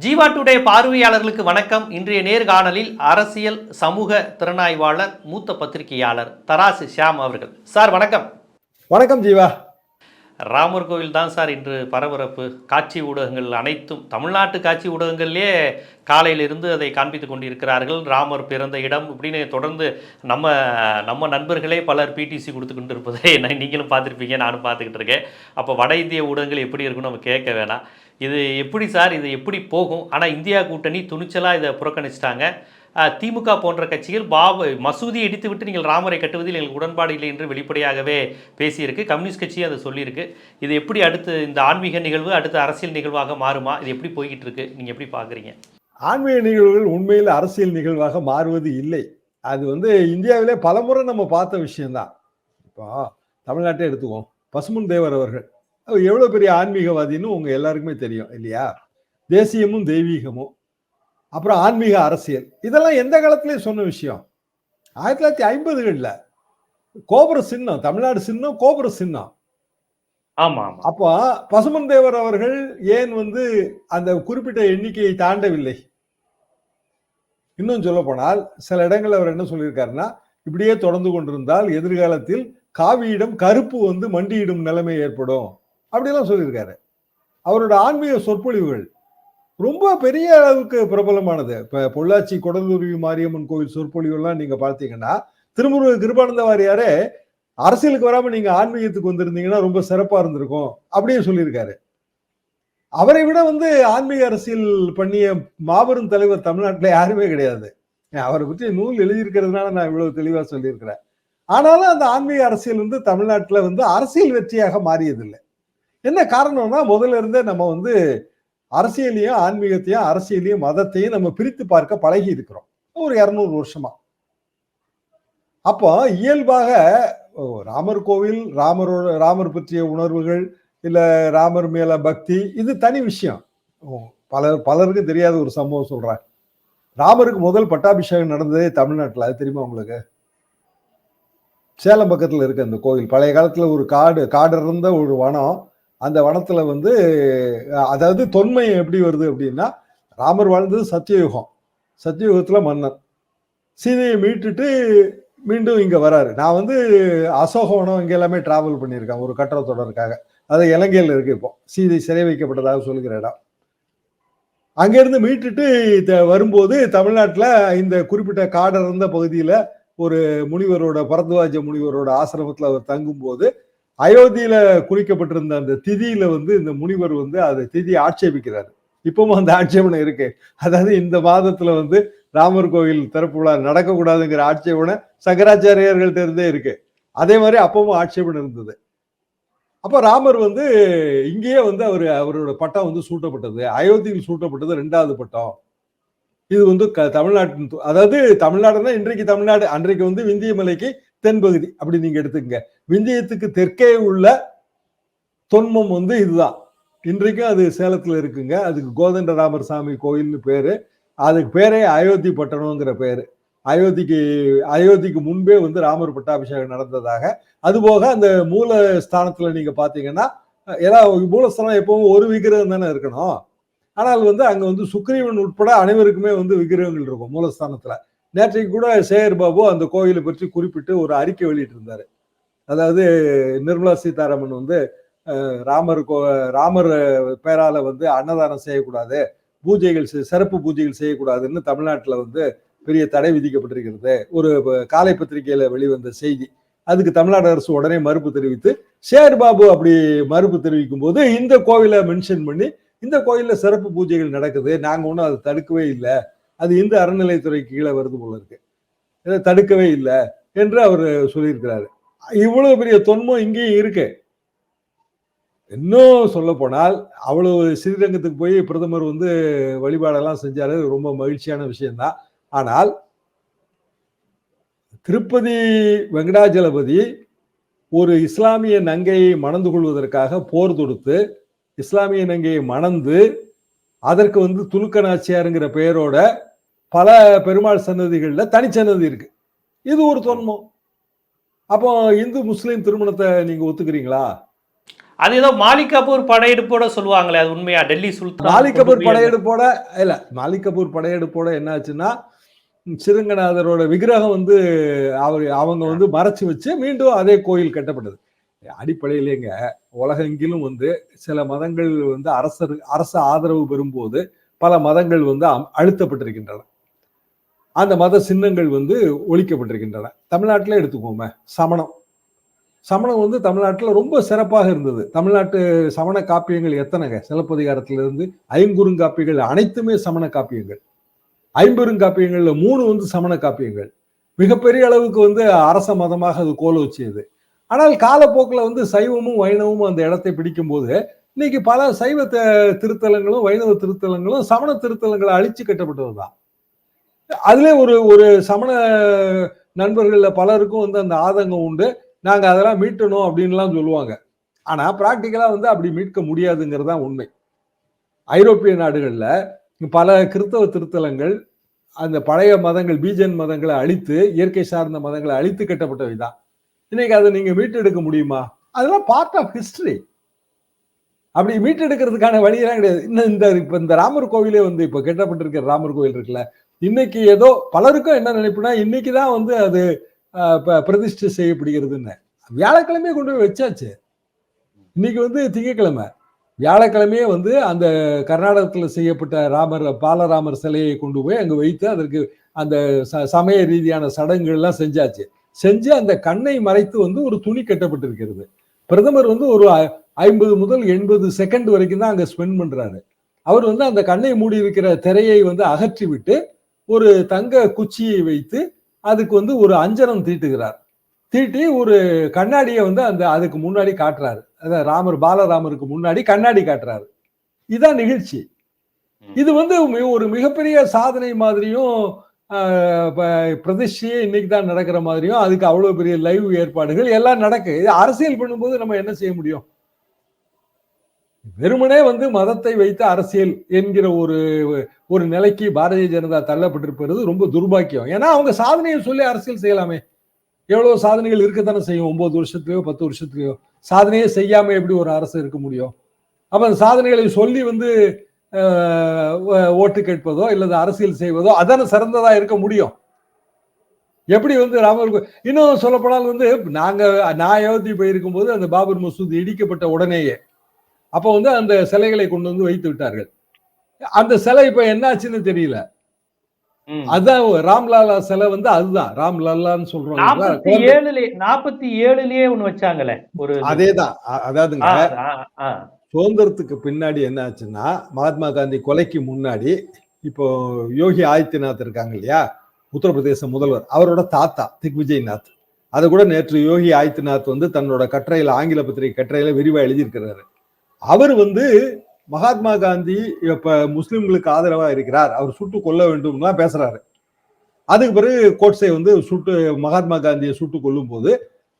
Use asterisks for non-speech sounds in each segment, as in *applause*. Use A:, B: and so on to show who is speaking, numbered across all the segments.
A: Jeeva today பார்வையாளர்களுக்கு வணக்கம். இன்றைய நேர்காணலில் அரசியல் சமூக திறனாய்வாளர் மூத்த பத்திரிகையாளர் தராசு ஷியாம் அவர்கள். சார் வணக்கம்.
B: வணக்கம் ஜீவா.
A: ராமர் கோவில் தான் சார் இன்று பரபரப்பு. காட்சி ஊடகங்கள் அனைத்தும் தமிழ்நாட்டு காட்சி ஊடகங்கள்லேயே காலையிலிருந்து அதை காண்பித்து கொண்டிருக்கிறார்கள். ராமர் பிறந்த இடம் இப்படின்னு தொடர்ந்து நம்ம நம்ம நண்பர்களே பலர் பிடிசி கொடுத்து கொண்டு இருப்பதை நீங்களும் பார்த்துருப்பீங்க நானும் பார்த்துக்கிட்டு இருக்கேன். அப்போ வட இந்திய ஊடகங்கள் எப்படி இருக்குன்னு நம்ம கேட்க வேணாம். இது எப்படி சார் இது எப்படி போகும்? ஆனால் இந்தியா கூட்டணி துணிச்சலாக இதை புறக்கணிச்சிட்டாங்க. திமுக போன்ற கட்சிகள் பாபு மசூதி எடுத்து விட்டு நீங்கள் ராமரை கட்டுவதில் எங்களுக்கு உடன்பாடு இல்லை என்று வெளிப்படையாகவே பேசியிருக்கு. கம்யூனிஸ்ட் கட்சியும் அதை சொல்லியிருக்கு. இது எப்படி அடுத்து இந்த ஆன்மீக நிகழ்வு அடுத்த அரசியல் நிகழ்வாக மாறுமா? இது எப்படி போய்கிட்டு இருக்கு நீங்கள் எப்படி பார்க்குறீங்க?
B: ஆன்மீக நிகழ்வுகள் உண்மையில் அரசியல் நிகழ்வாக மாறுவது இல்லை. அது வந்து இந்தியாவிலே பலமுறை நம்ம பார்த்த விஷயம்தான். இப்போ தமிழ்நாட்டை எடுத்துக்குவோம். பசுமன் தேவர் அவர்கள். அவர் எவ்வளவு பெரிய ஆன்மீகவாதின்னு உங்க எல்லாருக்குமே தெரியும் இல்லையா? தேசியமும் தெய்வீகமும் அப்புறம் ஆன்மீக அரசியல். இதெல்லாம் எந்த காலத்திலயும் சொன்ன விஷயம்? ஆயிரத்தி தொள்ளாயிரத்தி ஐம்பதுகளில் கோபுர சின்னம் தமிழ்நாடு சின்னம் கோபுர சின்னம்.
A: ஆமாம்
B: அப்போ பசுமன் தேவர் அவர்கள் ஏன் வந்து அந்த குறிப்பிட்ட எண்ணிக்கையை தாண்டவில்லை? இன்னும் சொல்ல போனால் சில இடங்கள் அவர் என்ன சொல்லியிருக்காருன்னா இப்படியே தொடர்ந்து கொண்டிருந்தால் எதிர்காலத்தில் காவியிடம் கருப்பு வந்து மண்டியிடும் நிலைமை ஏற்படும். அப்படிலாம் சொல்லியிருக்காரு. அவரோட ஆன்மீக சொற்பொழிவுகள் ரொம்ப பெரிய அளவுக்கு பிரபலமானது. இப்போ பொள்ளாச்சி கொடந்தூரி மாரியம்மன் கோவில் சொற்பொழிவுலாம் நீங்கள் பார்த்தீங்கன்னா திருமுருக கிருபானந்த வாரியாரே அரசியலுக்கு வராமல் நீங்கள் ஆன்மீகத்துக்கு வந்திருந்தீங்கன்னா ரொம்ப சிறப்பாக இருந்திருக்கும் அப்படியே சொல்லியிருக்காரு. அவரை விட வந்து ஆன்மீக அரசியல் பண்ணிய மாபெரும் தலைவர் தமிழ்நாட்டில் யாருமே கிடையாது. அவரை பற்றி நூல் எழுதியிருக்கிறதுனால நான் இவ்வளவு தெளிவாக சொல்லியிருக்கிறேன். ஆனாலும் அந்த ஆன்மீக அரசியல் வந்து தமிழ்நாட்டில் வந்து அரசியல் வெற்றியாக மாறியதில்லை. என்ன காரணம்னா முதல்ல இருந்தே நம்ம வந்து அரசியலையும் ஆன்மீகத்தையும் அரசியலையும் மதத்தையும் நம்ம பிரித்து பார்க்க பழகி இருக்கிறோம். ஒரு இரநூறு வருஷமா. அப்போ இயல்பாக ராமர் கோவில் ராமரோட ராமர் பற்றிய உணர்வுகள் இல்லை ராமர் மேல பக்தி இது தனி விஷயம். பலர் பலருக்கு தெரியாத ஒரு சம்பவம் சொல்றேன். ராமருக்கு முதல் பட்டாபிஷேகம் நடந்ததே தமிழ்நாட்டில். அது தெரியுமா உங்களுக்கு? சேலம் பக்கத்தில் இருக்கு அந்த கோவில். பழைய காலத்தில் ஒரு காடு காடு இருந்த ஒரு வனம். அந்த வனத்துல வந்து அதாவது தொன்மை எப்படி வருது அப்படின்னா ராமர் வாழ்ந்தது சத்தியயுகம். சத்தியயுகத்துல மன்னன். சீதையை மீட்டுட்டு மீண்டும் இங்க வராரு. நான் வந்து அசோகவனம் இங்க எல்லாமே டிராவல் பண்ணியிருக்கேன் ஒரு கட்டுரை தொடருக்காக. அது இலங்கையில் இருக்கு இப்போ. சீதை சிறை வைக்கப்பட்டதாக சொல்லுகிற இடம். அங்கிருந்து மீட்டுட்டு த- வரும்போது தமிழ்நாட்டில் இந்த குறிப்பிட்ட காட இருந்த பகுதியில் ஒரு முனிவரோட பரத்வாஜ முனிவரோட ஆசிரமத்தில் அவர் தங்கும்போது அயோத்தியில குறிக்கப்பட்டிருந்த அந்த திதியில வந்து இந்த முனிவர் வந்து அதை திதியை ஆட்சேபிக்கிறார். இப்பவும் அந்த ஆட்சேபனை இருக்கு. அதாவது இந்த மாதத்துல வந்து ராமர் கோவில் திறப்பு விழா நடக்கக்கூடாதுங்கிற ஆட்சேபனை சங்கராச்சாரியர்கள்ட்ட இருந்தே இருக்கு. அதே மாதிரி அப்பவும் ஆட்சேபனை இருந்தது. அப்ப ராமர் வந்து இங்கேயே வந்து அவர் அவரோட பட்டம் வந்து சூட்டப்பட்டது. அயோத்தியில் சூட்டப்பட்டது ரெண்டாவது பட்டம். இது வந்து க தமிழ்நாட்டின் அதாவது தமிழ்நாடுனா இன்றைக்கு தமிழ்நாடு அன்றைக்கு வந்து விந்திய மலைக்கு தென்பகுதி அப்படி நீங்க எடுத்துக்கங்க. விந்தியத்துக்கு தெற்கே உள்ள தொன்மம் வந்து இதுதான். இன்றைக்கும் அது சேலத்துல இருக்குங்க. அதுக்கு கோதண்டராமர் சாமி கோயில்னு பேரு. அதுக்கு பேரே அயோத்தி பட்டணங்கிற பேரு. அயோத்திக்கு அயோத்திக்கு முன்பே வந்து ராமர் பட்டாபிஷேகம் நடந்ததாக. அதுபோக அந்த மூல ஸ்தானத்துல நீங்க பாத்தீங்கன்னா ஏன்னா மூலஸ்தானம் எப்பவும் ஒரு விக்கிரகம் தானே இருக்கணும். ஆனால் வந்து அங்க வந்து சுக்ரீவன் உட்பட அனைவருக்குமே வந்து விக்கிரகங்கள் இருக்கும் மூலஸ்தானத்துல நேற்றைக்கு கூட சேகர் பாபு அந்த கோயிலை பற்றி குறிப்பிட்டு ஒரு அறிக்கை வெளியிட்டிருந்தார். அதாவது நிர்மலா சீதாராமன் வந்து ராமர் கோ ராமர் பேரால வந்து அன்னதானம் செய்யக்கூடாது பூஜைகள் சிறப்பு பூஜைகள் செய்யக்கூடாதுன்னு தமிழ்நாட்டில் வந்து பெரிய தடை விதிக்கப்பட்டிருக்கிறது. ஒரு காலை பத்திரிகையில வெளிவந்த செய்தி. அதுக்கு தமிழ்நாடு அரசு உடனே மறுப்பு தெரிவித்து சேர் பாபு அப்படி மறுப்பு தெரிவிக்கும் போது இந்த கோவிலை மென்ஷன் பண்ணி இந்த கோயிலில் சிறப்பு பூஜைகள் நடக்குது நாங்கள் ஒன்றும் அதை தடுக்கவே இல்லை அது இந்து அறநிலைத்துறைக்கு கீழே வருது போல இருக்கு. இதை தடுக்கவே இல்லை என்று அவர் சொல்லியிருக்கிறாரு. இவ்வளவு பெரிய தொன்மம் இங்கேயும் இருக்கு. இன்னும் சொல்ல போனால் அவ்வளவு ஸ்ரீரங்கத்துக்கு போய் பிரதமர் வந்து வழிபாடெல்லாம் செஞ்சாரு. ரொம்ப மகிழ்ச்சியான விஷயம்தான். ஆனால் திருப்பதி வெங்கடாஜலபதி ஒரு இஸ்லாமிய நங்கையை மணந்து கொள்வதற்காக போர் தொடுத்து இஸ்லாமிய நங்கையை மணந்து அதற்கு வந்து துலுக்க நாச்சியாருங்கிற பெயரோட பல பெருமாள் சன்னதிகள்ல தனிச்சன்னதி இருக்கு. இது ஒரு தொன்மம். அப்போ இந்து முஸ்லீம் திருமணத்தை நீங்க ஒத்துக்கிறீங்களா?
A: அது ஏதோ மாலிக் கபூர் படையெடுப்போட சொல்லுவாங்களே அது உண்மையா? டெல்லி சுல்தான்
B: மாலிக் கபூர் படையெடுப்போட இல்ல மாலிக் கபூர் படையெடுப்போட என்ன ஆச்சுன்னா சிறுங்கநாதரோட விக்கிரகம் வந்து அவர் அவங்க வந்து மறைச்சு வச்சு மீண்டும் அதே கோயில் கட்டப்பட்டது. அடிப்படையிலேங்க உலகெங்கிலும் வந்து சில மதங்கள் வந்து அரசர் அரச ஆதரவு பெறும்போது பல மதங்கள் வந்து அழுத்தப்பட்டிருக்கின்றன. அந்த மத சின்னங்கள் வந்து ஒழிக்கப்பட்டிருக்கின்றன. தமிழ்நாட்டில் எடுத்துக்கோமே சமணம். சமணம் வந்து தமிழ்நாட்டில் ரொம்ப சிறப்பாக இருந்தது. தமிழ்நாட்டு சமண காப்பியங்கள் எத்தனைங்க? சிலப்பதிகாரத்திலிருந்து ஐங்குறுங்காப்பியங்கள் அனைத்துமே சமண காப்பியங்கள். ஐம்பெருங்காப்பியங்களில் மூணு வந்து சமண காப்பியங்கள். மிகப்பெரிய அளவுக்கு வந்து அரச மதமாக அது கோல வச்சியது. ஆனால் காலப்போக்கில் வந்து சைவமும் வைணவமும் அந்த இடத்தை பிடிக்கும்போது இன்னைக்கு பல சைவ திருத்தலங்களும் வைணவ திருத்தலங்களும் சமண திருத்தலங்களை அழிச்சு கட்டப்பட்டது தான் அதுல ஒரு ஒரு சமண நண்பர்கள்ல பலருக்கும் வந்து அந்த ஆதங்கம் உண்டு. நாங்க அதெல்லாம் மீட்டணும் அப்படின்லாம் சொல்லுவாங்க. ஆனா பிராக்டிக்கலா வந்து அப்படி மீட்க முடியாதுங்கிறது தான் உண்மை. ஐரோப்பிய நாடுகள்ல பல கிறிஸ்தவ திருத்தலங்கள் அந்த பழைய மதங்கள் பீஜன் மதங்களை அழித்து இயற்கை சார்ந்த மதங்களை அழித்து கட்டப்பட்டவை தான் இன்னைக்கு அதை நீங்க மீட்டெடுக்க முடியுமா? அதெல்லாம் பார்ட் ஆஃப் ஹிஸ்டரி அப்படி மீட்டெடுக்கிறதுக்கான வழியெல்லாம் கிடையாது. இன்னும் இந்த இப்போ இந்த ராமர் கோவிலே வந்து இப்போ கட்டப்பட்டிருக்கிற ராமர் கோவில் இருக்குல்ல இன்னைக்கு ஏதோ பலருக்கும் என்ன நினைப்புனா இன்னைக்கு தான் வந்து அது ப- பிரதிஷ்டை செய்யப்படுகிறதுன்னு. வியாழக்கிழமையே கொண்டு போய் வச்சாச்சு. இன்னைக்கு வந்து திங்கக்கிழமை. வியாழக்கிழமையே வந்து அந்த கர்நாடகத்தில் செய்யப்பட்ட ராமர் பாலராமர் சிலையை கொண்டு போய் அங்கே வைத்து அதற்கு அந்த ச- சமய ரீதியான சடங்குகள்லாம் செஞ்சாச்சு. செஞ்சு அந்த கண்ணை மறைத்து வந்து ஒரு துணி கட்டப்பட்டிருக்கிறது. பிரதமர் வந்து ஒரு ஐ- ஐம்பது முதல் எண்பது செகண்ட் வரைக்கும் தான் அங்கே ஸ்பெண்ட் பண்ணுறாரு அவர் வந்து அந்த கண்ணை மூடி இருக்கிற திரையை வந்து அகற்றி விட்டு ஒரு தங்க குச்சியை வைத்து அதுக்கு வந்து ஒரு அஞ்சனம் தீட்டுகிறார். தீட்டி ஒரு கண்ணாடியை வந்து அந்த அதுக்கு முன்னாடி காட்டுறாரு. அதான் ராமர் பாலராமருக்கு முன்னாடி கண்ணாடி காட்டுறாரு. இதான் நிகழ்ச்சி. இது வந்து ஒரு மிகப்பெரிய சாதனை மாதிரியும் பிரதிஷ்டையே இன்னைக்கு தான் நடக்கிற மாதிரியும் அதுக்கு அவ்வளவு பெரிய லைவ் ஏற்பாடுகள் எல்லாம் நடக்கு. இது அரசியல் பண்ணும்போது நம்ம என்ன செய்ய முடியும்? வெறுமனே வந்து மதத்தை வைத்து அரசியல் என்கிற ஒரு ஒரு நிலைக்கு பாரதிய ஜனதா தள்ளப்பட்டிருப்பது ரொம்ப துர்பாக்கியம். ஏன்னா அவங்க சாதனையை சொல்லி அரசியல் செய்யலாமே. எவ்வளவு சாதனைகள் இருக்கத்தானே செய்யும்? ஒன்பது வருஷத்துலயோ பத்து வருஷத்துலயோ. சாதனையே செய்யாம எப்படி ஒரு அரசு இருக்க முடியும்? அப்ப அந்த சாதனைகளை சொல்லி வந்து ஆஹ், ஓ- ஓட்டு கேட்பதோ இல்லது அரசியல் செய்வதோ அதான சிறந்ததா இருக்க முடியும். எப்படி வந்து ராமர் இன்னும் சொல்லப்போனால் வந்து நாங்க நான் அயோத்தி போயிருக்கும் போது அந்த பாபர் மசூதி இடிக்கப்பட்ட உடனேயே அப்போ வந்து அந்த சிலைகளை கொண்டு வந்து வைத்து விட்டார்கள். அந்த சிலை இப்ப என்னாச்சுன்னு தெரியல. அதான் ராம்லாலா சிலை வந்து அதுதான். ராம்லாலான்னு சொல்றோம்?
A: நாற்பத்தி ஏழுலயே ஒண்ணு வச்சாங்களே ஒரு
B: அதேதான். அதாவதுங்க. சுதந்திரத்துக்கு பின்னாடி என்ன ஆச்சுன்னா மகாத்மா காந்தி கொலைக்கு முன்னாடி இப்போ யோகி ஆதித்யநாத் இருக்காங்க இல்லையா? உத்தரப்பிரதேச முதல்வர். அவரோட தாத்தா திக்விஜய்நாத். அதை கூட நேற்று யோகி ஆதித்யநாத் வந்து தன்னோட கட்டுரையில ஆங்கில பத்திரிகை கட்டுரையில விரிவா எழுதியிருக்கிறாரு. அவர் வந்து மகாத்மா காந்தி இப்ப முஸ்லிம்களுக்கு ஆதரவா இருக்கிறார். அவர் சுட்டு கொல்ல வேண்டும்லாம் பேசுறாரு. அதுக்கு பிறகு கோட்ஸை வந்து சுட்டு மகாத்மா காந்தியை சுட்டு கொல்லும் போது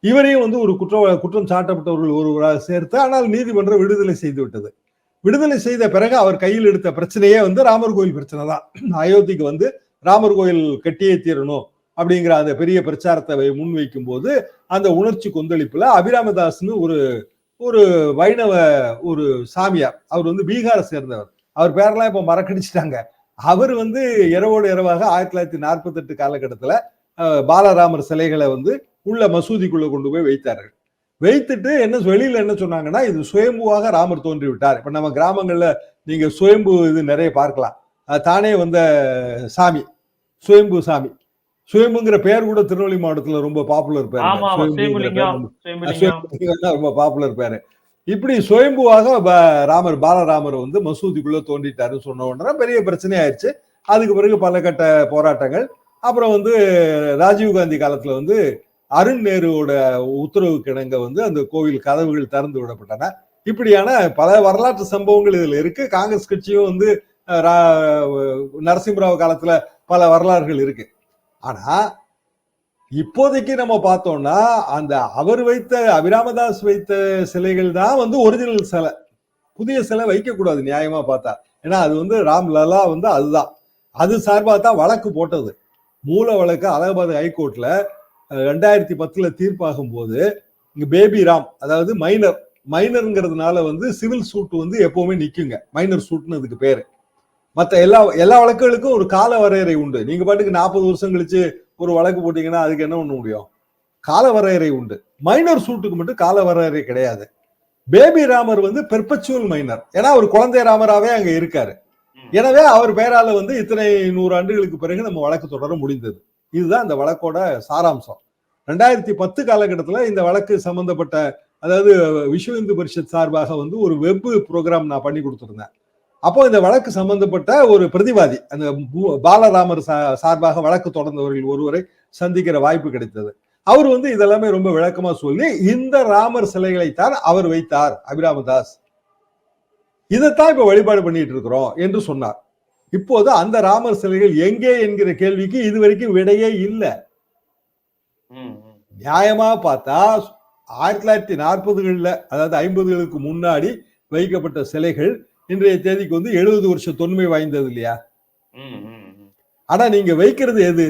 B: இவரையும் வந்து ஒரு குற்ற குற்றம் சாட்டப்பட்டவர்கள் ஒருவராக சேர்த்து ஆனால் நீதிமன்றம் விடுதலை செய்து விட்டது. விடுதலை செய்த பிறகு அவர் கையில் எடுத்த பிரச்சனையே வந்து ராமர் கோயில் பிரச்சனை தான். அயோத்திக்கு வந்து ராமர் கோயில் கட்டியே தீரணும் அப்படிங்கிற அந்த பெரிய பிரச்சாரத்தை முன்வைக்கும் போது அந்த உணர்ச்சி கொந்தளிப்புல அபிராமதாஸ்னு ஒரு ஒரு வைணவ ஒரு சாமியார். அவர் வந்து பீகாரை சேர்ந்தவர். அவர் பேரெல்லாம் இப்போ மறக்கடிச்சிட்டாங்க. அவர் வந்து இரவோடு இரவாக ஆயிரத்தி தொள்ளாயிரத்தி நாற்பத்தி எட்டு பாலராமர் சிலைகளை வந்து உள்ள மசூதிக்குள்ளே கொண்டு போய் வைத்தார்கள். வைத்துட்டு என்ன வெளியில் என்ன சொன்னாங்கன்னா இது சுயம்புவாக ராமர் தோன்றி விட்டார் இப்போ நம்ம கிராமங்களில் நீங்கள் சுயம்பு இது நிறைய பார்க்கலாம். தானே வந்த சாமி சுயம்பு சாமி. சுயம்புங்கிற பேர் கூட திருநெல்வேலி மாவட்டத்துல ரொம்ப பாப்புலர் பேர். ரொம்ப பாப்புலர் பேரு. இப்படி சுயம்புவாக ராமர் பாலராமர் வந்து மசூதிக்குள்ள தோண்டிட்டாருன்னு சொன்ன உடனே பெரிய பிரச்சனை ஆயிடுச்சு. அதுக்கு பிறகு பல கட்ட போராட்டங்கள். அப்புறம் வந்து ராஜீவ் காந்தி காலத்துல வந்து அருண் நேருவோட உத்தரவு கிணங்க வந்து அந்த கோவில் கதவுகள் திறந்து விடப்பட்டன. இப்படியான பல வரலாற்று சம்பவங்கள் இதுல இருக்கு. காங்கிரஸ் கட்சியும் வந்து நரசிம்மராவ் காலத்துல பல வரலாறுகள் இருக்கு. ஆனா இப்போதைக்கு நம்ம பார்த்தோம்னா அந்த அவர் வைத்த அபிராமதாஸ் வைத்த சிலைகள் தான் வந்து ஒரிஜினல் சிலை. புதிய சிலை வைக்கக்கூடாது நியாயமா பார்த்தா. ஏன்னா அது வந்து ராம்லலா வந்து அதுதான். அது சார்பாக தான் வழக்கு போட்டது. மூல வழக்கு அலகாபாத் ஹைகோர்ட்ல ரெண்டாயிரத்தி பத்துல தீர்ப்பாகும் போது இங்க பேபி ராம் அதாவது மைனர் மைனருங்கிறதுனால வந்து சிவில் சூட் வந்து எப்பவுமே நிக்குங்க. மைனர் சூட்னு அதுக்கு பேரு. மத்த எல்லா எல்லா வழக்குகளுக்கும் ஒரு கால வரையறை உண்டு. நீங்க பாட்டுக்கு நாற்பது வருஷம் கழிச்சு ஒரு வழக்கு போட்டீங்கன்னா அதுக்கு என்ன பண்ண முடியும்? கால வரையறை உண்டு. மைனர் சூட்டுக்கு மட்டும் கால வரையறை கிடையாது. பேபி ராமர் வந்து பெர்பச்சுவல் மைனர் ஏன்னா அவர் குழந்தை ராமராவே அங்க இருக்காரு. எனவே அவர் பெயரால வந்து இத்தனை நூறு ஆண்டுகளுக்கு பிறகு நம்ம வழக்கு தொடர முடிந்தது. இதுதான் இந்த வழக்கோட சாராம்சம். ரெண்டாயிரத்தி பத்து காலகட்டத்தில் இந்த வழக்கு சம்பந்தப்பட்ட அதாவது விஸ்வ இந்து பரிஷத் சார்பாக வந்து ஒரு வெப் ப்ரோக்ராம் நான் பண்ணி கொடுத்துருந்தேன். அப்போ இந்த வழக்கு சம்பந்தப்பட்ட ஒரு பிரதிவாதி அந்த பாலராமர் சார்பாக வழக்கு தொடர்ந்தவர்கள் ஒருவரை சந்திக்கிற வாய்ப்பு கிடைத்தது. அவர் வந்து இதெல்லாமே ரொம்ப விளக்கமா சொல்லி இந்த ராமர் சிலைகளைத்தான் அவர் வைத்தார் அபிராமதாஸ். இதைத்தான் இப்ப வழிபாடு பண்ணிட்டு இருக்கிறோம் என்று சொன்னார். இப்போது அந்த ராமர் சிலைகள் எங்கே என்கிற கேள்விக்கு இதுவரைக்கும் விடையே இல்லை. நியாயமா பார்த்தா ஆயிரத்தி தொள்ளாயிரத்தி நாற்பதுகள்ல அதாவது ஐம்பதுகளுக்கு முன்னாடி வைக்கப்பட்ட சிலைகள் இன்றைய தேதிக்கு வந்து எழுபது வருஷம் தொன்மை வாய்ந்தது இல்லையா. ஆனா நீங்க வைக்கிறது எது?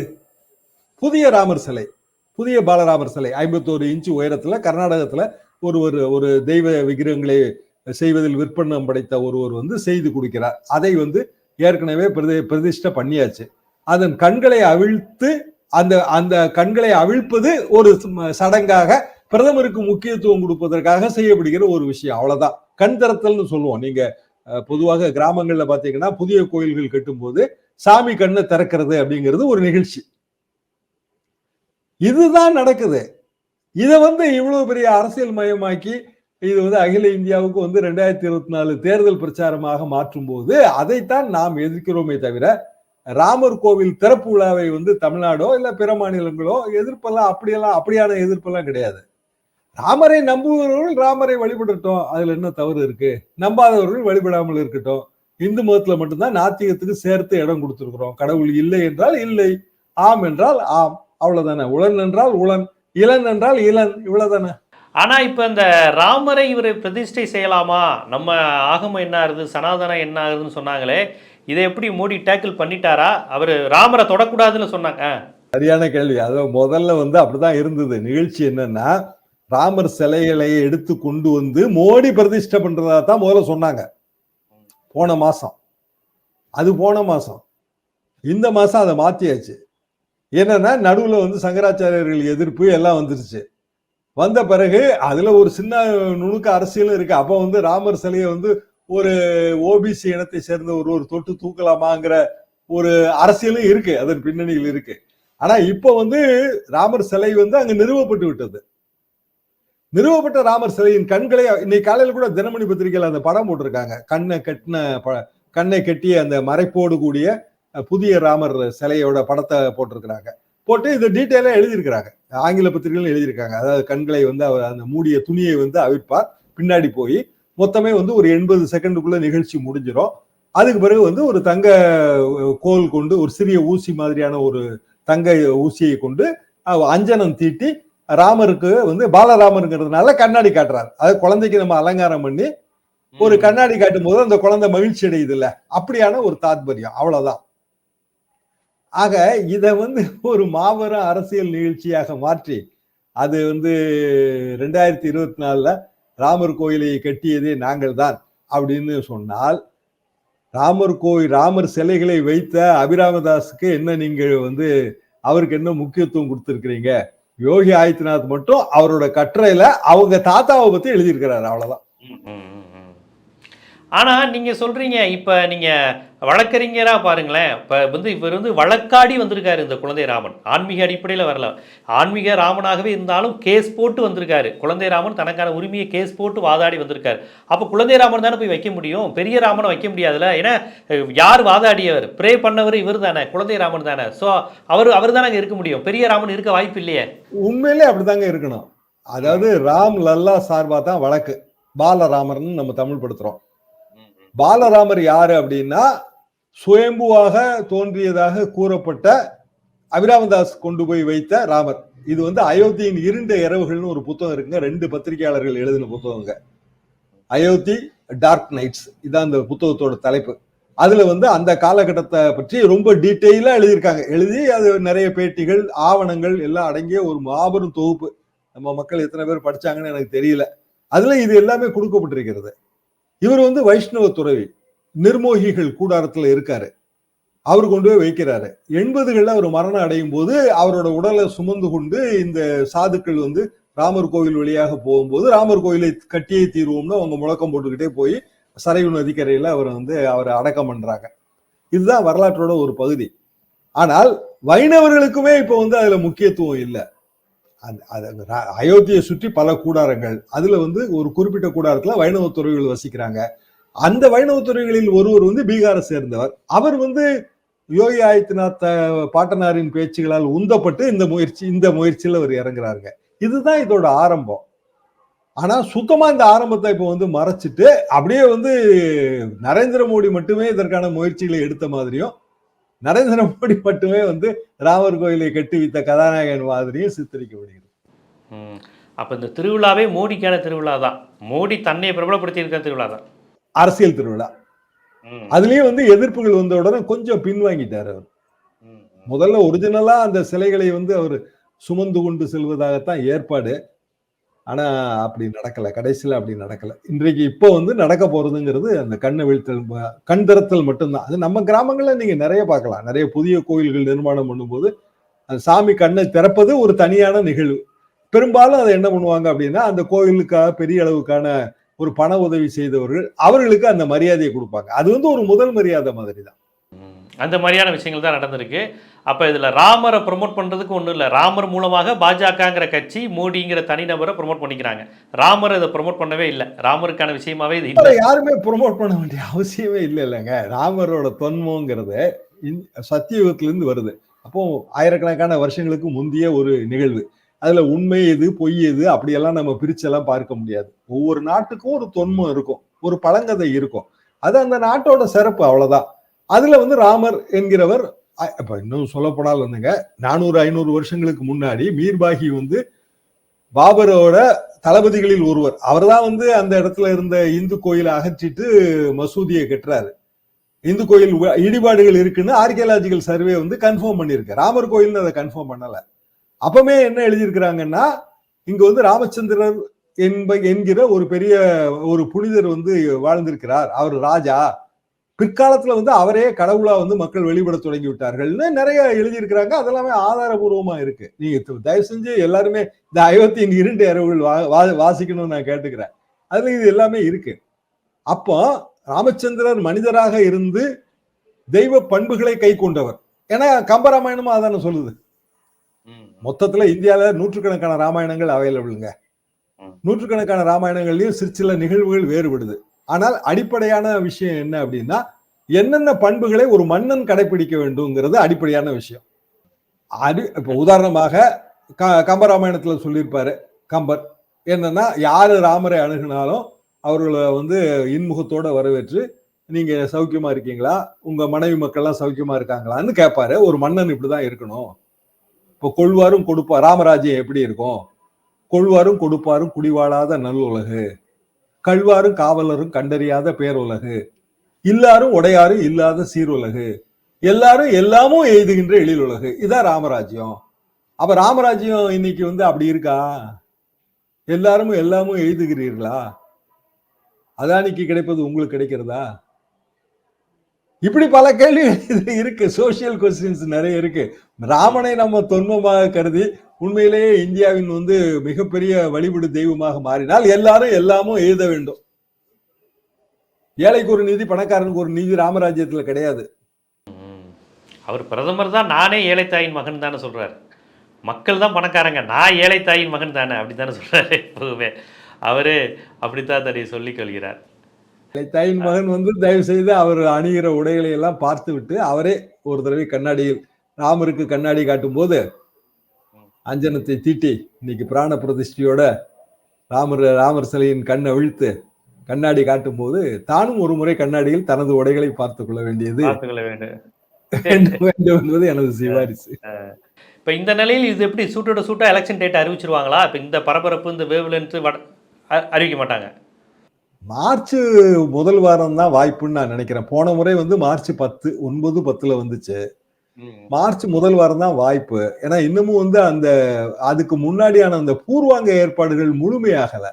B: புதிய ராமர் சிலை. புதிய பாலராமர் சிலை. ஐம்பத்தோரு இன்ச்சு உயரத்துல கர்நாடகத்துல ஒரு ஒரு ஒரு தெய்வ விக்கிரகங்களை செய்வதில் விற்பனம் படைத்த ஒருவர் வந்து செய்து கொடுக்கிறார். அதை வந்து ஏற்கனவே பிரதி பிரதிஷ்டை பண்ணியாச்சு. அதன் கண்களை அவிழ்த்து அந்த அந்த கண்களை அவிழ்ப்பது ஒரு சடங்காக பிரதமருக்கு முக்கியத்துவம் கொடுப்பதற்காக செய்யப்படுகிற ஒரு விஷயம். அவ்வளவுதான். கண் திறத்தல்னு சொல்லுவோம். நீங்க பொதுவாக கிராமங்கள்ல பாத்தீங்கன்னா புதிய கோயில்கள் கட்டும்போது சாமி கண்ணை திறக்கிறது அப்படிங்கிறது ஒரு நிகழ்ச்சி. இதுதான் நடக்குது. இதை வந்து இவ்வளவு பெரிய அரசியல் மயமாக்கி இது வந்து அகில இந்தியாவுக்கு வந்து ரெண்டாயிரத்தி இருபத்தி நாலு தேர்தல் பிரச்சாரமாக மாற்றும் போது அதைத்தான் நாம் எதிர்க்கிறோமே தவிர ராமர் கோவில் திறப்பு விழாவை வந்து தமிழ்நாடோ இல்ல பிற மாநிலங்களோ எதிர்ப்பெல்லாம் அப்படியெல்லாம் அப்படியான எதிர்ப்பெல்லாம் கிடையாது. ராமரை நம்புபவர்கள் ராமரை வழிபடட்டும். அதுல என்ன தவறு இருக்கு? நம்பாதவர்கள் வழிபடாமல் இருக்கட்டும். இந்து மதத்துல மட்டும்தான் நாத்திகத்துக்கு சேர்த்து இடம் கொடுத்திருக்கிறோம். கடவுள் இல்லை என்றால் இல்லை. ஆம் என்றால் ஆம். அவ்வளவுதானே. உளன் என்றால் உளன். இளன் என்றால் இளன். இவ்வளவுதானே.
A: ஆனா இப்ப இந்த ராமரை இவர் பிரதிஷ்டை செய்யலாமா? நம்ம ஆகமம் என்ன ஆகுது? சனாதனம் என்ன ஆகுதுன்னு சொன்னாங்களே. இதை எப்படி மோடி டேக்கிள் பண்ணிட்டாரா? அவர் ராமரை தொடக்கூடாதுன்னு சொன்னாங்க.
B: சரியான கேள்வி. அதாவது முதல்ல வந்து அப்படிதான் இருந்தது. நிகழ்ச்சி என்னன்னா ராமர் சிலைகளை எடுத்து கொண்டு வந்து மோடி பிரதிஷ்டை பண்றதா தான் முதல்ல சொன்னாங்க. போன மாசம். அது போன மாசம். இந்த மாசம் அதை மாத்தியாச்சு. என்னன்னா நடுவில் வந்து சங்கராச்சாரியர்கள் எதிர்ப்பு எல்லாம் வந்துருச்சு. வந்த பிறகு அதுல ஒரு சின்ன நுணுக்க அரசியலும் இருக்கு. அப்போ வந்து ராமர் சிலையை வந்து ஒரு ஓபிசி இனத்தை சேர்ந்த ஒரு ஒரு தொட்டு தூக்கலாமாங்கிற ஒரு அரசியலும் இருக்கு. அதன் பின்னணியில் இருக்கு. ஆனா இப்போ வந்து ராமர் சிலை வந்து அங்க நிறுவப்பட்டு விட்டது. நிறுவப்பட்ட ராமர் சிலையின் கண்களை இன்னைக்கு காலையில் கூட தினமணி பத்திரிகையில் அந்த படம் போட்டிருக்காங்க. கண்ணை கட்டின ப- கண்ணை கட்டிய அந்த மறைப்போடு கூடிய புதிய ராமர் சிலையோட படத்தை போட்டிருக்கிறாங்க. போட்டு இது டீட்டெயிலாக எழுதியிருக்கிறாங்க. ஆங்கில பத்திரிகையிலும் எழுதியிருக்காங்க. அதாவது கண்களை வந்து அவர் அந்த மூடிய துணியை வந்து அவிழ்ப்பார். பின்னாடி போய் மொத்தமே வந்து ஒரு எண்பது செகண்டுக்குள்ள நிகழ்ச்சி முடிஞ்சிடும் அதுக்கு பிறகு வந்து ஒரு தங்க கோல் கொண்டு ஒரு சிறிய ஊசி மாதிரியான ஒரு தங்க ஊசியை கொண்டு அஞ்சனம் தீட்டி ராமருக்கு வந்து பாலராமருங்கிறதுனால கண்ணாடி காட்டுறாரு. அது குழந்தைக்கு நம்ம அலங்காரம் பண்ணி ஒரு கண்ணாடி காட்டும் போது அந்த குழந்தை மகிழ்ச்சி அடையுது இல்ல அப்படியான ஒரு தாத்பரியம். அவ்வளவுதான். ஆக இத வந்து ஒரு மாபெரும் அரசியல் நிகழ்ச்சியாக மாற்றி அது வந்து ரெண்டாயிரத்தி இருபத்தி நாலுல ராமர் கோயிலை கட்டியதே நாங்கள் தான் அப்படின்னு சொன்னால் ராமர் கோயில் ராமர் சிலைகளை வைத்த அபிராமதாஸுக்கு என்ன நீங்க வந்து அவருக்கு என்ன முக்கியத்துவம் கொடுத்திருக்கிறீங்க? யோகி ஆதித்யநாத் மட்டும் அவரோட கட்டுரையில அவங்க தாத்தாவை பத்தி எழுதியிருக்கிறாரு அவ்வளவுதான்.
A: ஆனால் நீங்கள் சொல்கிறீங்க இப்போ நீங்கள் வழக்கறிஞராக பாருங்களேன். இப்போ வந்து இவர் வந்து வழக்காடி வந்திருக்காரு இந்த குழந்தை ராமன். ஆன்மீக அடிப்படையில் வரல. ஆன்மீக ராமனாகவே இருந்தாலும் கேஸ் போட்டு வந்திருக்காரு. குழந்தை ராமன் தனக்கான உரிமையை கேஸ் போட்டு வாதாடி வந்திருக்காரு. அப்போ குழந்தை ராமன் தானே போய் வைக்க முடியும்? பெரிய ராமனை வைக்க முடியாதுல்ல? ஏன்னா யார் வாதாடியவர்? ப்ரே பண்ணவர் இவர் தானே. குழந்தை ராமன் தானே. ஸோ அவர் அவர் தானே இருக்க முடியும். பெரிய ராமன் இருக்க வாய்ப்பு இல்லையே.
B: உண்மையிலே அப்படிதாங்க இருக்கணும். அதாவது ராம் லல்லா சார்பா தான் வழக்கு. பாலராமர்னு நம்ம தமிழ் படுத்துறோம் பாலராமர் யாரு அப்படின்னா சுயம்புவாக தோன்றியதாக கூறப்பட்ட அபிராமதாஸ் கொண்டு போய் வைத்த ராமர். இது வந்து அயோத்தியின் இருண்ட இரவுகள்னு ஒரு புத்தகம் இருக்குங்க. ரெண்டு பத்திரிகையாளர்கள் எழுதின புத்தகங்க. அயோத்தி டார்க் நைட்ஸ் இதான் அந்த புத்தகத்தோட தலைப்பு. அதுல வந்து அந்த காலகட்டத்தை பற்றி ரொம்ப டீட்டெயிலா எழுதியிருக்காங்க. எழுதி அது நிறைய பேட்டிகள் ஆவணங்கள் எல்லாம் அடங்கிய ஒரு மாபெரும் தொகுப்பு. நம்ம மக்கள் எத்தனை பேர் படிச்சாங்கன்னு எனக்கு தெரியல. அதுல இது எல்லாமே கொடுக்கப்பட்டிருக்கிறது. இவர் வந்து வைஷ்ணவ துறவி. நிர்மோகிகள் கூடாரத்துல இருக்காரு. அவர் கொண்டு போய் வைக்கிறாரு. எண்பதுகளில் அவர் மரணம் அடையும் போது அவரோட உடலை சுமந்து கொண்டு இந்த சாதுக்கள் வந்து ராமர் கோவில் வழியாக போகும்போது ராமர் கோயிலை கட்டியே தீர்வோம்னு அவங்க முழக்கம் போட்டுக்கிட்டே போய் சரையு நதிக்கரையில் அவர் வந்து அவரை அடக்கம் பண்றாங்க. இதுதான் வரலாற்றோட ஒரு பகுதி. ஆனால் வைணவர்களுக்குமே இப்போ வந்து அதுல முக்கியத்துவம் இல்லை. அயோத்தியை சுற்றி பல கூடாரங்கள். அதுல வந்து ஒரு குறிப்பிட்ட கூடாரத்துல வைணவ துறவிகள் வசிக்கிறாங்க. அந்த வைணவ துறவிகளில் ஒருவர் வந்து பீகாரை சேர்ந்தவர். அவர் வந்து யோகி ஆதித்யநாத் பாட்டனாரின் பேச்சுகளால் உந்தப்பட்டு இந்த முயற்சி இந்த முயற்சியில் அவர் இறங்குறாருங்க. இதுதான் இதோட ஆரம்பம். ஆனா சுத்தமா இந்த ஆரம்பத்தை இப்போ வந்து மறைச்சிட்டு அப்படியே வந்து நரேந்திர மோடி மட்டுமே இதற்கான முயற்சிகளை எடுத்த மாதிரியும் நரேந்திர மோடி மட்டுமே வந்து ராமர் கோயிலை கட்டி வைத்த கதாநாயகன் மாதிரியும் சித்தரிக்கப்படுகிறது.
A: அப்ப இந்த திருவிழாவே மோடிக்கான திருவிழா தான் மோடி தன்னை பிரபலப்படுத்தி இருக்கிற திருவிழா தான்
B: அரசியல் திருவிழா. அதுலயும் வந்து எதிர்ப்புகள் வந்த உடனே கொஞ்சம் பின்வாங்கிட்டார் அவர். முதல்ல ஒரிஜினலா அந்த சிலைகளை வந்து அவர் சுமந்து கொண்டு செல்வதாகத்தான் ஏற்பாடு ஆனா அப்படி நடக்கல. கடைசியில் அப்படி நடக்கல. இன்றைக்கு இப்போ வந்து நடக்க போறதுங்கிறது அந்த கண்ணை வீழ்த்தல் கண் திறத்தல் மட்டும்தான். அது நம்ம கிராமங்கள்ல நீங்க நிறைய பார்க்கலாம். நிறைய புதிய கோயில்கள் நிர்மாணம் பண்ணும்போது அந்த சாமி கண்ணை திறப்பது ஒரு தனியான நிகழ்வு. பெரும்பாலும் அதை என்ன பண்ணுவாங்க அப்படின்னா அந்த கோயிலுக்காக பெரிய அளவுக்கான ஒரு பண உதவி செய்தவர்கள் அவர்களுக்கு அந்த மரியாதையை கொடுப்பாங்க. அது வந்து ஒரு முதல் மரியாதை மாதிரி தான்
A: அந்த மாதிரியான விஷயங்கள் தான் நடந்திருக்கு. அப்போ இதுல ராமரை ப்ரொமோட் பண்றதுக்கு ஒன்றும் இல்லை. ராமர் மூலமாக பாஜகங்கிற கட்சி மோடிங்கிற தனிநபரை ப்ரொமோட் பண்ணிக்கிறாங்க. ராமர் இதை ப்ரொமோட் பண்ணவே இல்லை. ராமருக்கான விஷயமாவே இது இல்லை.
B: யாருமே ப்ரொமோட் பண்ண வேண்டிய அவசியமே இல்லை இல்லைங்க ராமரோட தொன்மங்கிறது சத்தியுகத்திலேருந்து வருது. அப்போ ஆயிரக்கணக்கான வருஷங்களுக்கு முந்தைய ஒரு நிகழ்வு. அதில் உண்மை எது பொய் எது அப்படியெல்லாம் நம்ம பிரிச்செல்லாம் பார்க்க முடியாது. ஒவ்வொரு நாட்டுக்கும் ஒரு தொன்மம் இருக்கும். ஒரு பழங்கதை இருக்கும். அது அந்த நாட்டோட சிறப்பு அவ்வளோதான் அதுல வந்து ராமர் என்கிறவர் அ- இப்ப இன்னும் சொல்லப்போனால் வந்துங்க. நானூறு ஐநூறு வருஷங்களுக்கு முன்னாடி மீர்பாகி வந்து பாபரோட தளபதிகளில் ஒருவர். அவர் தான் வந்து அந்த இடத்துல இருந்த இந்து கோயிலை அகற்றிட்டு மசூதியை கட்டுறாரு. இந்து கோயில் இடிபாடுகள் இருக்குன்னு ஆர்கியலாஜிக்கல் சர்வே வந்து கன்ஃபார்ம் பண்ணியிருக்கு. ராமர் கோயில்னு அதை கன்ஃபார்ம் பண்ணல. அப்பவுமே என்ன எழுதியிருக்கிறாங்கன்னா இங்க வந்து ராமச்சந்திரர் என்ப என்கிற ஒரு பெரிய ஒரு புனிதர் வந்து வாழ்ந்திருக்கிறார். அவர் ராஜா. பிற்காலத்துல வந்து அவரே கடவுளா வந்து மக்கள் வெளிப்பட தொடங்கி விட்டார்கள்னு நிறைய எழுதியிருக்கிறாங்க. அதெல்லாமே ஆதாரபூர்வமா இருக்கு. நீங்க தயவு செஞ்சு எல்லாருமே இந்த அயோத்தியின் இரண்டு இரவுகள் வா- வாசிக்கணும்னு நான் கேட்டுக்கிறேன். அதுல இது எல்லாமே இருக்கு. அப்போ ராமச்சந்திரர் மனிதராக இருந்து தெய்வ பண்புகளை கை கொண்டவர். ஏன்னா கம்பராமாயணமும் அதானே சொல்லுது. மொத்தத்துல இந்தியால நூற்றுக்கணக்கான ராமாயணங்கள் அவைலபிள்ங்க. நூற்றுக்கணக்கான ராமாயணங்கள்லயும் சிறு சில நிகழ்வுகள் வேறுபடுது. ஆனால் அடிப்படையான விஷயம் என்ன அப்படின்னா என்னென்ன பண்புகளை ஒரு மன்னன் கடைபிடிக்க வேண்டும்ங்கிறது அடிப்படையான விஷயம். அது இப்போ உதாரணமாக க- கம்பராமாயணத்தில் சொல்லியிருப்பாரு கம்பர். என்னன்னா யார் ராமரை அணுகினாலும் அவர்களை வந்து இன்முகத்தோட வரவேற்று நீங்க சௌக்கியமா இருக்கீங்களா? உங்க மனைவி மக்கள்லாம் சௌக்கியமா இருக்காங்களான்னு கேட்பாரு ஒரு மன்னன் இப்படிதான் இருக்கணும். இப்போ கொள்வாரும் கொடுப்பா ராமராஜ்யம் எப்படி இருக்கும்? கொள்வாரும் கொடுப்பாரும் குடிவாழாத நல்லுலகு கழ்வாரும் காவலரும் கண்டறியாத பேருலகு. இல்லாரும் உடையாரும் இல்லாத சீருலகு. எல்லாரும் எல்லாமும் எழுதுகின்ற எழிலுலகு. இதான் ராமராஜ்யம். அப்ப ராமராஜ்யம் இன்னைக்கு வந்து அப்படி இருக்கா? எல்லாரும் எல்லாமும் எழுதுகிறீர்களா அதானிக்கு கிடைப்பது உங்களுக்கு கிடைக்கிறதா? இப்படி பல கேள்விகள் இருக்கு. சோசியல் கொஸ்டின்ஸ் நிறைய இருக்கு. ராமனை நம்ம தொன்மமாக கருதி உண்மையிலேயே இந்தியாவின் வந்து மிகப்பெரிய வழிபடு தெய்வமாக மாறினால் எல்லாரும் எல்லாமும் எழுத வேண்டும். ஏழைக்கு ஒரு நீதி பணக்காரனுக்கு ஒரு நீதி ராமராஜ்யத்துல கிடையாது.
A: அவர் பிரதமர் தான் நானே ஏழை தாயின் மகன் தானே சொல்றாரு. மக்கள் தான் பணக்காரங்க நான் ஏழை தாயின் மகன் தானே அப்படி தானே சொல்றாரு எப்போதுமே. அவரு அப்படித்தான் தன்னை சொல்லிக் கொள்கிறார்.
B: தாயின் மகன் வந்து தயவு செய்து அவர் அணிகிற உடைகளை எல்லாம் பார்த்து விட்டு அவரே ஒரு தடவை கண்ணாடியில் ராமருக்கு கண்ணாடி காட்டும் போது அஞ்சனத்தை தீட்டி இன்னைக்கு பிராண பிரதிஷ்டையோட ராமர் ராமர் சிலையின் கண்ணை விழுத்து கண்ணாடி காட்டும் போது தானும் ஒரு முறை கண்ணாடியில் தனது உடைகளை பார்த்துக் கொள்ள வேண்டியது *laughs*
A: வேண்டும்.
B: என்பது எனது சிபாரிசு.
A: இப்போ இந்த நிலையில் இது எப்படி சூட்டோட சூட்டா எலெக்ஷன் டேட் அறிவிச்சிருவாங்களா? இப்போ இந்த பரபரப்பு இந்த அ- அறிவிக்க மாட்டாங்க.
B: மார்ச் முதல் வாரம் தான் வாய்ப்புன்னு நான் நினைக்கிறேன். போன முறை வந்து மார்ச் பத்து ஒன்பது பத்துல வந்துச்சு. மார்ச் முதல் வாரம் தான் வாய்ப்பு. ஏன்னா இன்னமும் வந்து அந்த அதுக்கு முன்னாடியான அந்த பூர்வாங்க ஏற்பாடுகள் முழுமையாகல.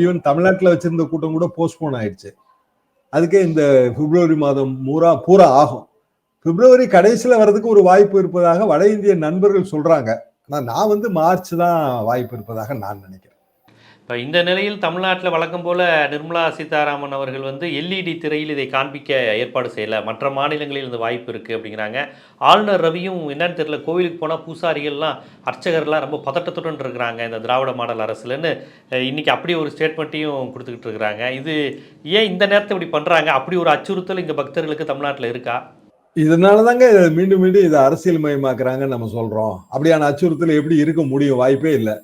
B: ஈவன் தமிழ்நாட்டுல வச்சிருந்த கூட்டம் கூட போஸ்ட்போன் ஆயிடுச்சு. அதுக்கே இந்த பிப்ரவரி மாதம் பூரா பூரா ஆகும். பிப்ரவரி கடைசியில் வர்றதுக்கு ஒரு வாய்ப்பு இருப்பதாக வட இந்திய நண்பர்கள் சொல்றாங்க. ஆனா நான் வந்து மார்ச் தான் வாய்ப்பு இருப்பதாக நான் நினைக்கிறேன்.
A: இப்போ இந்த நிலையில் தமிழ்நாட்டில் வழக்கம் போல் நிர்மலா சீதாராமன் அவர்கள் வந்து எல்இடி திரையில் இதை காண்பிக்க ஏற்பாடு செய்யலை. மற்ற மாநிலங்களில் இந்த வாய்ப்பு இருக்குது அப்படிங்கிறாங்க. ஆளுநர் ரவியும் என்னன்னு தெரியல கோவிலுக்கு போனால் பூசாரிகள்லாம் அர்ச்சகர்லாம் ரொம்ப பதட்டத்துடன் இருக்கிறாங்க இந்த திராவிட மாடல் அரசுலன்னு. இன்றைக்கி அப்படி ஒரு ஸ்டேட்மெண்ட்டையும் கொடுத்துக்கிட்டு இருக்கிறாங்க. இது ஏன் இந்த நேரத்தை இப்படி பண்ணுறாங்க அப்படி ஒரு அச்சுறுத்தல் இங்கே பக்தர்களுக்கு தமிழ்நாட்டில் இருக்கா?
B: இதனால தாங்க மீண்டும் மீண்டும் இதை அரசியல் மயமாக்குறாங்கன்னு நம்ம சொல்கிறோம் அப்படியான அச்சுறுத்தல் எப்படி இருக்க முடியும்? வாய்ப்பே இல்லை.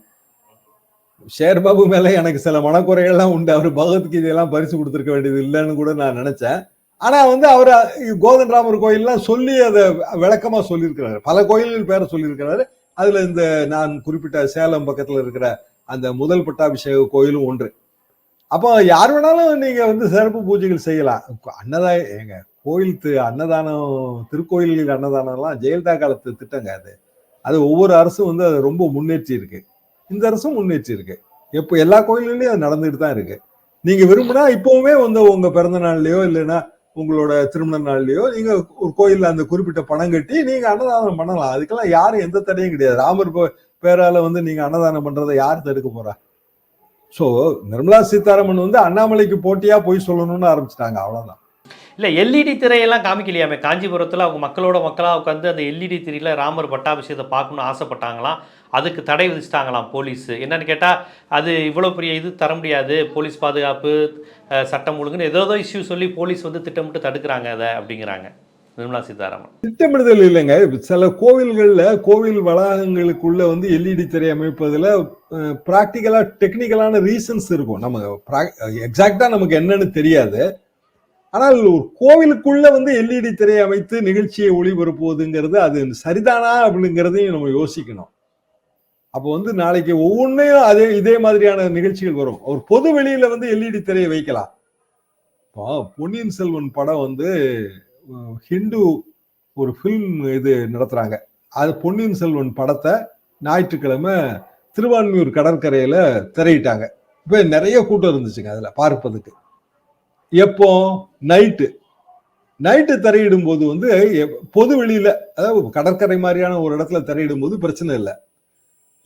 B: ஷேர்பாபு மேல எனக்கு சில மனக்குறைகள்லாம் உண்டு. அவர் பகவத்கீதையெல்லாம் பரிசு கொடுத்துருக்க வேண்டியது இல்லைன்னு கூட நான் நினைச்சேன். ஆனா வந்து அவர் கோதன் ராமர் கோயில்லாம் சொல்லி அதை விளக்கமா சொல்லியிருக்கிறாரு. பல கோயில்கள் பேரை சொல்லியிருக்கிறாரு. அதுல இந்த நான் குறிப்பிட்ட சேலம் பக்கத்துல இருக்கிற அந்த முதல் பட்டாபிஷேக கோயிலும் ஒன்று. அப்போ யார் வேணாலும் நீங்க வந்து சிறப்பு பூஜைகள் செய்யலாம். அன்னதா ஏங்க கோயில் தி- அன்னதானம் திருக்கோயில்கள் அன்னதானம்லாம் ஜெயலலிதா காலத்து திட்டங்க அது. அது ஒவ்வொரு அரசும் வந்து அதை ரொம்ப முன்னேற்றி இருக்கு. இந்த அரசும் முன்னேற்றி இருக்கு எப்போ எல்லா கோயில்லையும் அது நடந்துட்டு தான் இருக்கு. நீங்க விரும்பினா இப்பவுமே வந்து உங்க பிறந்த நாள்லயோ இல்லைன்னா உங்களோட திருமண நாள்லயோ நீங்க ஒரு கோயில்ல அந்த குறிப்பிட்ட பணம் கட்டி நீங்க அன்னதானம் பண்ணலாம். அதுக்கெல்லாம் யாரும் எந்த தடையும் கிடையாது. ராமர் பே- பேரால வந்து நீங்க அன்னதானம் பண்றதை யார் தடுக்க போறா? சோ நிர்மலா சீதாராமன் வந்து அண்ணாமலைக்கு போட்டியா போய் சொல்லணும்னு ஆரம்பிச்சிட்டாங்க. அவ்வளவுதான்.
A: இல்லை எல்இடி திரையெல்லாம் காமிக்கலையாமே? காஞ்சிபுரத்தில் அவங்க மக்களோட மக்களாக உட்காந்து அந்த எல்இடி திரையில் ராமர் பட்டாபிஷேகத்தை பார்க்கணும்னு ஆசைப்பட்டாங்களாம். அதுக்கு தடை விதிச்சிட்டாங்களாம் போலீஸ். என்னென்னு கேட்டால் அது இவ்வளோ பெரிய இது தர முடியாது போலீஸ் பாதுகாப்பு சட்டம் ஒழுங்குன்னு ஏதோ இஷ்யூ சொல்லி போலீஸ் வந்து திட்டமிட்டு தடுக்கிறாங்க அதை அப்படிங்கிறாங்க. நிர்மலா சீதாராமன்.
B: திட்டமிடுதல் இல்லைங்க. சில கோவில்களில் கோவில் வளாகங்களுக்குள்ள வந்து எல்இடி திரை அமைப்பதில் ப்ராக்டிக்கலாக டெக்னிக்கலான ரீசன்ஸ் இருக்கும். நம்ம எக்ஸாக்டாக நமக்கு என்னன்னு தெரியாது. ஆனால் ஒரு கோவிலுக்குள்ள வந்து எல்இடி திரை அமைத்து நிகழ்ச்சியை ஒளிபரப்புவதுங்கிறது அது சரிதானா அப்படிங்கிறதையும் நம்ம யோசிக்கணும். அப்போ வந்து நாளைக்கு ஒவ்வொன்றையும் அதே இதே மாதிரியான நிகழ்ச்சிகள் வரும். ஒரு பொது வெளியில வந்து எல்இடி திரையை வைக்கலாம். இப்போ பொன்னியின் செல்வன் படம் வந்து ஹிந்து ஒரு ஃபில்ம் இது நடத்துறாங்க. அது பொன்னியின் செல்வன் படத்தை ஞாயிற்றுக்கிழமை திருவான்மியூர் கடற்கரையில திரையிட்டாங்க. இப்போ நிறைய கூட்டம் இருந்துச்சுங்க அதில் பார்ப்பதுக்கு. எப்போ? நைட்டு. நைட்டு திரையிடும் போது வந்து பொது வெளியில அதாவது கடற்கரை மாதிரியான ஒரு இடத்துல திரையிடும் போது பிரச்சனை இல்லை.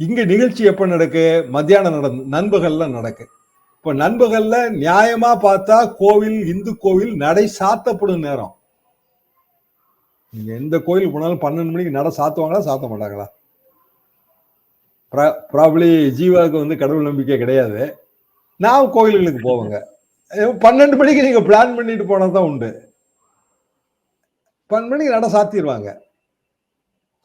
B: இங்க நிகழ்ச்சி எப்ப நடக்கு? மத்தியானம் நடந்து நண்பகல்ல நடக்கு. இப்ப நண்பகல்ல நியாயமா பார்த்தா கோவில் இந்து கோவில் நடை சாத்தப்படும் நேரம். நீங்க எந்த கோயில் போனாலும் பன்னெண்டு மணிக்கு நட சாத்துவாங்களா சாத்த மாட்டாங்களா? ப்ராப்ளி ஜீவாவுக்கு வந்து கடவுள் நம்பிக்கை கிடையாது. நான் கோயில்களுக்கு போவேங்க. பன்னெண்டு மணிக்கு நீங்க பிளான் பண்ணிட்டு போனதான் உண்டு. பன்னெண்டு மணிக்கு நட சாத்திடுவாங்க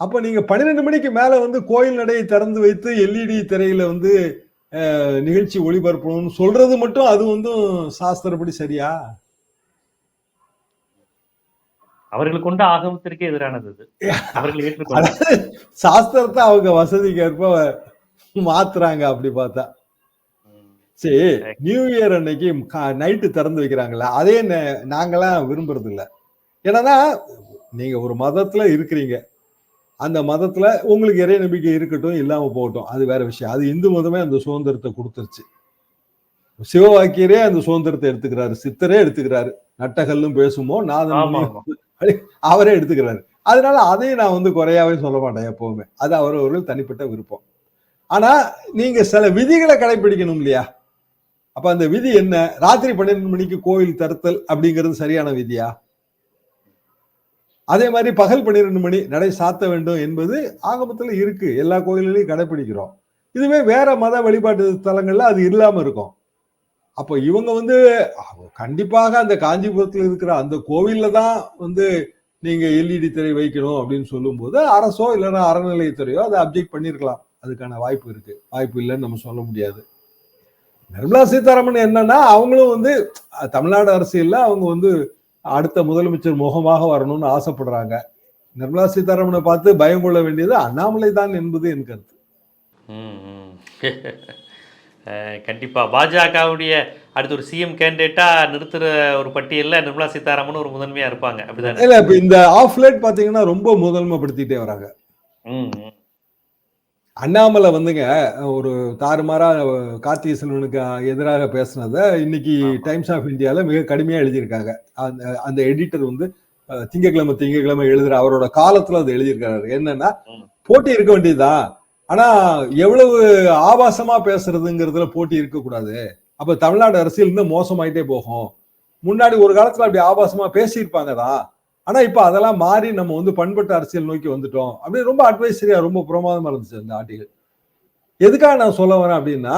B: அப்ப நீங்க பன்னிரெண்டு மணிக்கு மேல வந்து கோயில் நடையை திறந்து வைத்து எல்இடி திரையில வந்து நிகழ்ச்சி ஒளிபரப்பணும்னு சொல்றது மட்டும் அது வந்து சாஸ்திரப்படி சரியா?
A: அவர்கள் கொண்ட ஆகமத்திற்கே எதிரானது அவர்கள்
B: சாஸ்திரத்தை அவங்க வசதிக்கு ஏற்ப மாத்துறாங்க அப்படி பார்த்தா. சரி நியூ இயர் அன்னைக்கு நைட்டு திறந்து வைக்கிறாங்கல்ல அதே நே- நாங்கெல்லாம் விரும்புறது இல்ல ஏன்னா நீங்க ஒரு மதத்துல இருக்கிறீங்க. அந்த மதத்துல உங்களுக்கு இறை நம்பிக்கை இருக்கட்டும் இல்லாம போகட்டும். அது வேற விஷயம். அது இந்து மதமே அந்த சுதந்திரத்தை கொடுத்துருச்சு. சிவவாக்கியரே அந்த சுதந்திரத்தை எடுத்துக்கிறாரு. சித்தரே எடுத்துக்கிறாரு. நட்டகல்லும் பேசுமோ
A: ஆமா
B: அவரே எடுத்துக்கிறாரு. அதனால அதையும் நான் வந்து குறையாவே சொல்ல மாட்டேன் எப்பவுமே. அது அவரவர்கள் தனிப்பட்ட விருப்பம். ஆனா நீங்க சில விதிகளை கடைபிடிக்கணும் இல்லையா? அப்ப அந்த விதி என்ன? ராத்திரி பன்னிரெண்டு மணிக்கு கோவில் தருத்தல் அப்படிங்கிறது சரியான விதியா? அதே மாதிரி பகல் பன்னிரெண்டு மணி நடை சாத்த வேண்டும் என்பது ஆகமத்தில் இருக்கு. எல்லா கோயில்களையும் கடைபிடிக்கிறோம் இதுவே வேற மத வழிபாட்டு தலங்கள்ல அது இல்லாம இருக்கும். அப்போ இவங்க வந்து கண்டிப்பாக அந்த காஞ்சிபுரத்தில் இருக்கிற அந்த கோவில்ல தான் வந்து நீங்க எல்இடி திரை வைக்கணும் அப்படின்னு சொல்லும்போது அரசோ இல்லைன்னா அறநிலையத்துறையோ அதை அப்ஜெக்ட் பண்ணியிருக்கலாம் அதுக்கான வாய்ப்பு இருக்கு. வாய்ப்பு இல்லைன்னு நம்ம சொல்ல முடியாது. நிர்மலா சீதாராமன் என்னன்னா அவங்களும் வந்து தமிழ்நாடு அரசியல்ல அவங்க வந்து அடுத்த முதலமைச்சர் முகமாக வரணும்னு ஆசைப்படுறாங்க. நிர்மலா சீதாராமனை பார்த்து பயம் கொள்ள வேண்டியது அண்ணாமலை தான் என்பது என் கருத்து.
A: ம், ம். அஹ், கண்டிப்பா. பாஜகவுடைய அடுத்து ஒரு சிஎம் கேண்டிடேட்டா நிறுத்துற ஒரு பட்டியல்ல நிர்மலா சீதாராமன் ஒரு முதன்மையா இருப்பாங்க. அப்படிதானே?
B: இல்ல இப்ப இந்த ஆஃப் லைட் பாத்தீங்கன்னா ரொம்ப முதன்மைப்படுத்திட்டே வராங்க.
A: ம்.
B: அண்ணாமலை வந்துங்க ஒரு தாறுமாறா கார்த்திகை செல்வனுக்கு எதிராக பேசுனதை இன்னைக்கு. டைம்ஸ் ஆஃப் இந்தியால மிக கடுமையா எழுதியிருக்காங்க. அந்த அந்த எடிட்டர் வந்து அஹ், திங்கட்கிழமை திங்கட்கிழமை எழுதுற அவரோட காலத்துல அது எழுதியிருக்காரு. என்னன்னா. போட்டி இருக்க வேண்டியதுதான். ஆனா எவ்வளவு ஆபாசமா பேசுறதுங்கிறதுல போட்டி இருக்கக்கூடாது. அப்ப தமிழ்நாடு அரசியல் இன்னும் மோசமாயிட்டே போகும். முன்னாடி ஒரு காலத்துல அப்படி ஆபாசமா பேசியிருப்பாங்க தான் ஆனா இப்ப அதெல்லாம் மாறி நம்ம வந்து பண்பட்ட அரசியல் நோக்கி வந்துட்டோம். அப்படி ரொம்ப அட்வைசரியா ரொம்ப பிரமாதமா இருந்துச்சு அந்த ஆர்டிகல் எதுக்காக நான் சொல்ல வரேன் அப்படின்னா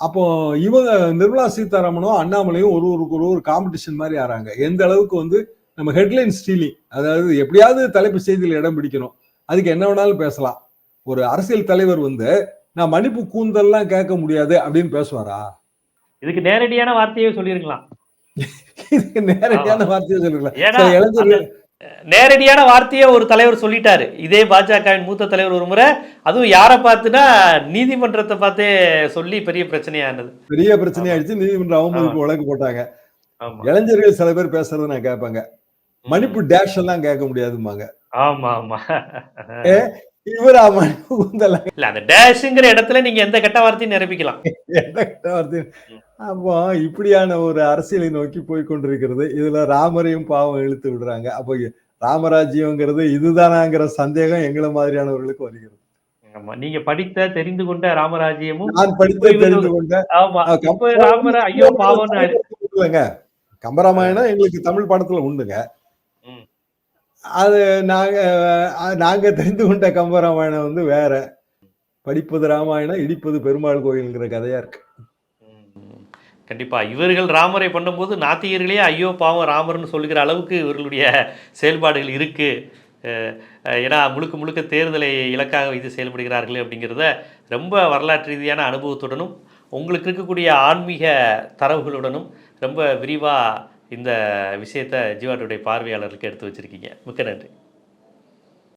B: அப்போ இவங்க நிர்மலா சீதாராமனும் அண்ணாமலையும் ஒரு ஒருக்கு ஒரு ஒரு காம்படிஷன் மாதிரி ஆறாங்க. எந்த அளவுக்கு வந்து நம்ம ஹெட்லைன் ஸ்டீலிங் அதாவது எப்படியாவது தலைப்பு செய்தியில் இடம் பிடிக்கணும். அதுக்கு என்ன வேணாலும் பேசலாம். ஒரு அரசியல் தலைவர் வந்து நான் மன்னிப்பு கூந்தல்லாம் கேட்க முடியாது அப்படின்னு பேசுவாரா?
A: இதுக்கு நேரடியான வார்த்தையே சொல்லியிருக்கலாம்
B: நேரடியான வார்த்தையை சொல்லுங்களேன்
A: நேரடியான வார்த்தையை ஒரு தலைவர் சொல்லிட்டாரு. இதே பாஜகவின் மூத்த தலைவர் ஒரு முறை. அதுவும் யாரை பார்த்துனா நீதிமன்றத்தை பார்த்தே சொல்லி பெரிய பிரச்சனையானது.
B: பெரிய பிரச்சனையாயிடுச்சு. நீதிமன்ற அவமதிப்பு வழக்கு போட்டாங்க. இளைஞர்கள் சில பேர் பேசுறதை நான் கேட்பாங்க. மன்னிப்பு டேஷ் எல்லாம் கேட்க முடியாதும்பாங்க.
A: ஆமா ஆமா.
B: இவரா கூந்தல்லாம்
A: இல்ல அந்த டேஷுங்கிற இடத்துல நீங்க எந்த கெட்ட வார்த்தையும் நிரப்பிக்கலாம்
B: என்ன கெட்ட வார்த்தை? அப்போ இப்படியான ஒரு அரசியலை நோக்கி போய் கொண்டிருக்கிறது. இதுல ராமரையும் பாவம் இழுத்து விடுறாங்க. அப்போ ராமராஜ்யம்ங்கிறது இதுதானாங்கிற சந்தேகம் எங்களை மாதிரியானவர்களுக்கு வருகிறது.
A: ஆமா நீங்க படித்த தெரிந்து கொண்ட ராமராஜ்யமும்
B: நான் படித்து தெரிந்து கொண்ட
A: ஆமா ராமர ஐயோ பாவம்னு
B: இல்லைங்க கம்பராமாயணம் எங்களுக்கு தமிழ் படத்துல உண்டுங்க. அது நாங்க நாங்க தெரிந்து கொண்ட கம்பராமாயணம் வந்து வேற. படிப்பது ராமாயணம் இடிப்பது பெருமாள் கோயில்ங்கிற கதையா இருக்கு.
A: கண்டிப்பாக இவர்கள் ராமரை பண்ணும்போது நாத்திகர்களே ஐயோ பாவம் ராமர்னு சொல்லுகிற அளவுக்கு இவர்களுடைய செயல்பாடுகள் இருக்குது ஏன்னா முழுக்க முழுக்க தேர்தலை இலக்காக வைத்து செயல்படுகிறார்கள் அப்படிங்கிறத ரொம்ப வரலாற்று ரீதியான அனுபவத்துடனும் உங்களுக்கு இருக்கக்கூடிய ஆன்மீக தரவுகளுடனும் ரொம்ப விரிவாக இந்த விஷயத்தை ஜீவாட்டுடைய பார்வையாளர்களுக்கு எடுத்து வச்சுருக்கீங்க. மிக்க நன்றி.